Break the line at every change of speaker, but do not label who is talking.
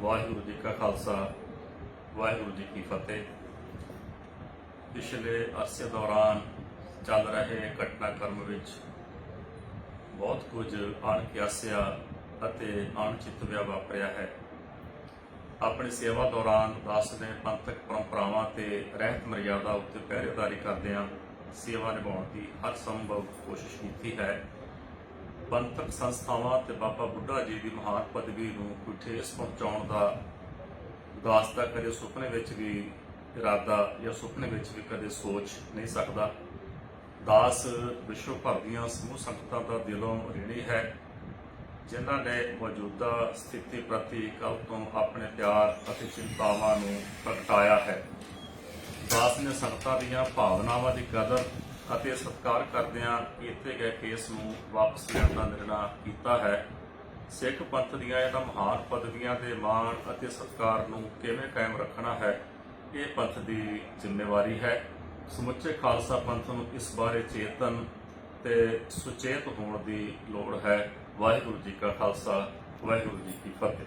ਵਾਹਿਗੁਰੂ ਜੀ ਕਾ ਖਾਲਸਾ, ਵਾਹਿਗੁਰੂ ਜੀ ਕੀ ਫਤਿਹ। ਪਿਛਲੇ ਅਰਸੇ ਦੌਰਾਨ ਚੱਲ ਰਹੇ ਘਟਨਾਕ੍ਰਮ ਵਿੱਚ ਬਹੁਤ ਕੁਝ ਅਣਕਿਆਸਿਆ ਅਤੇ ਅਣਚਿਤਵਿਆ ਵਾਪਰਿਆ ਹੈ। ਆਪਣੀ ਸੇਵਾ ਦੌਰਾਨ ਦਾਸ ਨੇ ਪੰਥਕ ਪਰੰਪਰਾਵਾਂ ਤੇ ਰਹਿਤ ਮਰਿਆਦਾ ਉੱਤੇ ਪਹਿਰੇਦਾਰੀ ਕਰਦਿਆਂ ਸੇਵਾ ਨਿਭਾਉਣ ਦੀ ਹਰ ਸੰਭਵ ਕੋਸ਼ਿਸ਼ ਕੀਤੀ ਹੈ। ਪੰਥਕ ਸੰਸਥਾਵਾਂ ਤੇ ਬਾਬਾ ਬੁੱਢਾ ਜੀ ਦੀ ਮਹਾਨ ਪਦਵੀ ਨੂੰ ਕੋਈ ਠੇਸ ਪਹੁੰਚਾਉਣ ਦਾ ਦਾਸ ਦਾ ਕਦੇ ਸੁਪਨੇ ਵਿੱਚ ਵੀ ਇਰਾਦਾ ਜਾਂ ਸੁਪਨੇ ਵਿੱਚ ਵੀ ਕਦੇ ਸੋਚ ਨਹੀਂ ਸਕਦਾ। ਦਾਸ ਵਿਸ਼ਵ ਭਰ ਦੀਆਂ ਸਮੂਹ ਸੰਗਤਾਂ ਦਾ ਦਿਲੋਂ ਰੀਣੀ ਹੈ, ਜਿਨ੍ਹਾਂ ਨੇ ਮੌਜੂਦਾ ਸਥਿਤੀ ਪ੍ਰਤੀ ਕੱਲ ਤੋਂ ਆਪਣੇ ਪਿਆਰ ਅਤੇ ਚਿੰਤਾਵਾਂ ਨੂੰ ਪ੍ਰਗਟਾਇਆ ਹੈ। ਦਾਸ ਨੇ ਸੰਗਤਾਂ ਦੀਆਂ ਭਾਵਨਾਵਾਂ ਦੀ ਕਦਰ ਅਤੇ ਸਤਿਕਾਰ ਕਰਦਿਆਂ ਕੀਤੇ ਗਏ ਕੇਸ ਨੂੰ ਵਾਪਸ ਲੈਣ ਦਾ ਨਿਰਣਾ ਕੀਤਾ ਹੈ। ਸਿੱਖ ਪੰਥ ਦੀਆਂ ਇਹਨਾਂ ਮਹਾਨ ਪਦਵੀਆਂ ਦੇ ਮਾਣ ਅਤੇ ਸਤਿਕਾਰ ਨੂੰ ਕਿਵੇਂ ਕਾਇਮ ਰੱਖਣਾ ਹੈ, ਇਹ ਪੰਥ ਦੀ ਜ਼ਿੰਮੇਵਾਰੀ ਹੈ। ਸਮੁੱਚੇ ਖਾਲਸਾ ਪੰਥ ਨੂੰ ਇਸ ਬਾਰੇ ਚੇਤਨ ਤੇ ਸੁਚੇਤ ਹੋਣ ਦੀ ਲੋੜ ਹੈ। ਵਾਹਿਗੁਰੂ ਜੀ ਕਾ ਖਾਲਸਾ, ਵਾਹਿਗੁਰੂ ਜੀ ਕੀ ਫਤਿਹ।